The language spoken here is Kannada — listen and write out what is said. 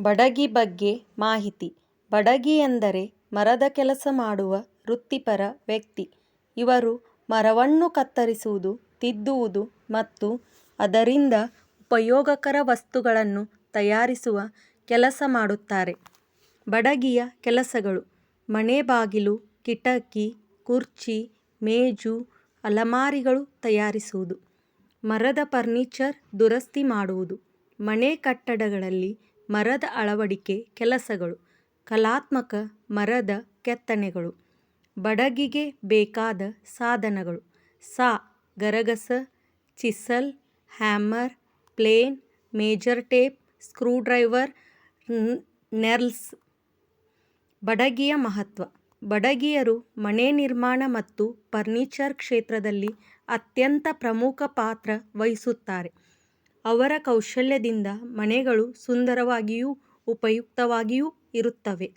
ಬಡಗಿ ಬಗ್ಗೆ ಮಾಹಿತಿ. ಬಡಗಿ ಎಂದರೆ ಮರದ ಕೆಲಸ ಮಾಡುವ ವೃತ್ತಿಪರ ವ್ಯಕ್ತಿ. ಇವರು ಮರವನ್ನು ಕತ್ತರಿಸುವುದು, ತಿದ್ದುವುದು ಮತ್ತು ಅದರಿಂದ ಉಪಯೋಗಕರ ವಸ್ತುಗಳನ್ನು ತಯಾರಿಸುವ ಕೆಲಸ ಮಾಡುತ್ತಾರೆ. ಬಡಗಿಯ ಕೆಲಸಗಳು ಮನೆ ಬಾಗಿಲು, ಕಿಟಕಿ, ಕುರ್ಚಿ, ಮೇಜು, ಅಲಮಾರಿಗಳು ತಯಾರಿಸುವುದು. ಮರದ ಫರ್ನಿಚರ್ ದುರಸ್ತಿ ಮಾಡುವುದು. ಮನೆ ಕಟ್ಟಡಗಳಲ್ಲಿ ಮರದ ಅಳವಡಿಕೆ ಕೆಲಸಗಳು, ಕಲಾತ್ಮಕ ಮರದ ಕೆತ್ತನೆಗಳು, ಬಡಗಿಗೆ ಬೇಕಾದ ಸಾಧನಗಳು, saw, ಗರಗಸ, chisel, hammer, plane, measure tape, screwdriver nails. ಬಡಗಿಯ ಮಹತ್ವ, ಬಡಗಿಯರು ಮನೆ ನಿರ್ಮಾಣ ಮತ್ತು ಫರ್ನಿಚರ್ ಕ್ಷೇತ್ರದಲ್ಲಿ ಅತ್ಯಂತ ಪ್ರಮುಖ ಪಾತ್ರ ವಹಿಸುತ್ತಾರೆ. ಅವರ ಕೌಶಲ್ಯದಿಂದ ಮನೆಗಳು ಸುಂದರವಾಗಿಯೂ ಉಪಯುಕ್ತವಾಗಿಯೂ ಇರುತ್ತವೆ.